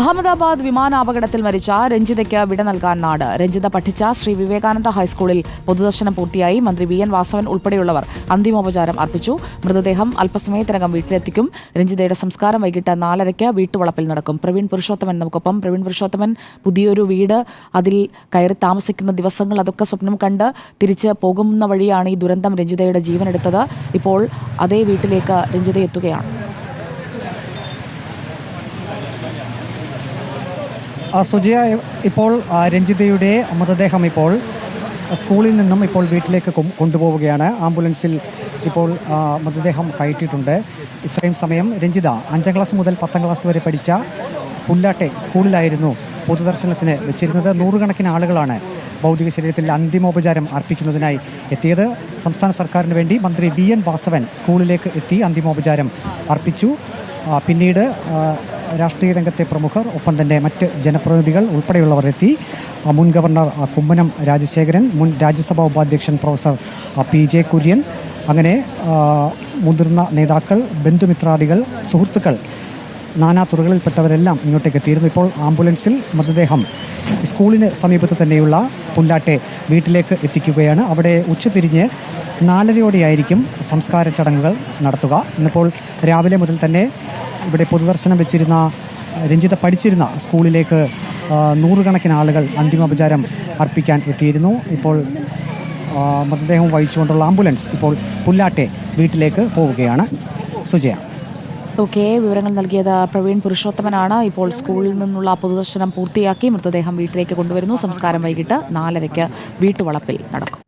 അഹമ്മദാബാദ് വിമാനാപകടത്തിൽ മരിച്ച രഞ്ജിതയ്ക്ക് വിട നൽകാൻ നാട്. രഞ്ജിത പഠിച്ച ശ്രീ വിവേകാനന്ദ ഹൈസ്കൂളിൽ പൊതുദർശനം പൂർത്തിയായി മന്ത്രി വി എൻ വാസവൻ ഉൾപ്പെടെയുള്ളവർ അന്തിമോപചാരം അർപ്പിച്ചു. മൃതദേഹം അല്പസമയത്തിനകം വീട്ടിലെത്തിക്കും. രഞ്ജിതയുടെ സംസ്കാരം വൈകിട്ട് നാലരയ്ക്ക് വീട്ടുവളപ്പിൽ നടക്കും. പ്രവീൺ പുരുഷോത്തമൻ നമുക്കൊപ്പം. പ്രവീൺ പുരുഷോത്തമൻ പുതിയൊരു വീട് അതിൽ കയറി താമസിക്കുന്ന ദിവസങ്ങൾ അതൊക്കെ സ്വപ്നം കണ്ട് തിരിച്ച് പോകുന്ന വഴിയാണ് ഈ ദുരന്തം രഞ്ജിതയുടെ ജീവനെടുത്തത്. ഇപ്പോൾ അതേ വീട്ടിലേക്ക് രഞ്ജിത എത്തുകയാണ്. സുജയ ഇപ്പോൾ രഞ്ജിതയുടെ മൃതദേഹം ഇപ്പോൾ സ്കൂളിൽ നിന്നും ഇപ്പോൾ വീട്ടിലേക്ക് കൊണ്ടുപോവുകയാണ്. ആംബുലൻസിൽ ഇപ്പോൾ മൃതദേഹം കയറ്റിയിട്ടുണ്ട്. ഇത്രയും സമയം രഞ്ജിത അഞ്ചാം ക്ലാസ് മുതൽ പത്താം ക്ലാസ് വരെ പഠിച്ച പുല്ലാട്ടെ സ്കൂളിലായിരുന്നു പൊതുദർശനത്തിന് വെച്ചിരുന്നത്. നൂറുകണക്കിന് ആളുകളാണ് ഭൗതിക ശരീരത്തിൽ അന്തിമോപചാരം അർപ്പിക്കുന്നതിനായി എത്തിയത്. സംസ്ഥാന സർക്കാരിന് വേണ്ടി മന്ത്രി വി എൻ വാസവൻ സ്കൂളിലേക്ക് എത്തി അന്തിമോപചാരം അർപ്പിച്ചു. പിന്നീട് രാഷ്ട്രീയ രംഗത്തെ പ്രമുഖർ ഒപ്പം തന്നെ മറ്റ് ജനപ്രതിനിധികൾ ഉൾപ്പെടെയുള്ളവർ എത്തി. മുൻ ഗവർണർ കുമ്മനം രാജശേഖരൻ മുൻ രാജ്യസഭാ ഉപാധ്യക്ഷൻ പ്രൊഫസർ പി. ജെ. കുര്യൻ. അങ്ങനെ മുതിർന്ന നേതാക്കൾ ബന്ധുമിത്രാദികൾ സുഹൃത്തുക്കൾ നാനാ തുറകളിൽപ്പെട്ടവരെല്ലാം ഇങ്ങോട്ടേക്ക് എത്തിയിരുന്നു ഇപ്പോൾ ആംബുലൻസിൽ മൃതദേഹം സ്കൂളിന് സമീപത്ത് തന്നെയുള്ള പുല്ലാട്ടെ വീട്ടിലേക്ക് എത്തിക്കുകയാണ്. അവിടെ ഉച്ചതിരിഞ്ഞ് നാലരയോടെയായിരിക്കും സംസ്കാര ചടങ്ങുകൾ നടത്തുക. ഇന്നിപ്പോൾ രാവിലെ മുതൽ തന്നെ ഇവിടെ പൊതുദർശനം വെച്ചിരുന്ന രഞ്ജിത പഠിച്ചിരുന്ന സ്കൂളിലേക്ക് നൂറുകണക്കിന് ആളുകൾ അന്തിമോപചാരം അർപ്പിക്കാൻ എത്തിയിരുന്നു. ഇപ്പോൾ മൃതദേഹം വഹിച്ചുകൊണ്ടുള്ള ആംബുലൻസ് ഇപ്പോൾ പുല്ലാട്ടെ വീട്ടിലേക്ക് പോവുകയാണ്. സുജയ. ഓക്കെ വിവരങ്ങൾ നൽകിയത് പ്രവീൺ പുരുഷോത്തമനാണ്. ഇപ്പോൾ സ്കൂളിൽ നിന്നുള്ള പൊതുദർശനം പൂർത്തിയാക്കി മൃതദേഹം വീട്ടിലേക്ക് കൊണ്ടുവരുന്നു. സംസ്കാരം വൈകിട്ട് നാലരയ്ക്ക് വീട്ടുവളപ്പിൽ നടക്കും.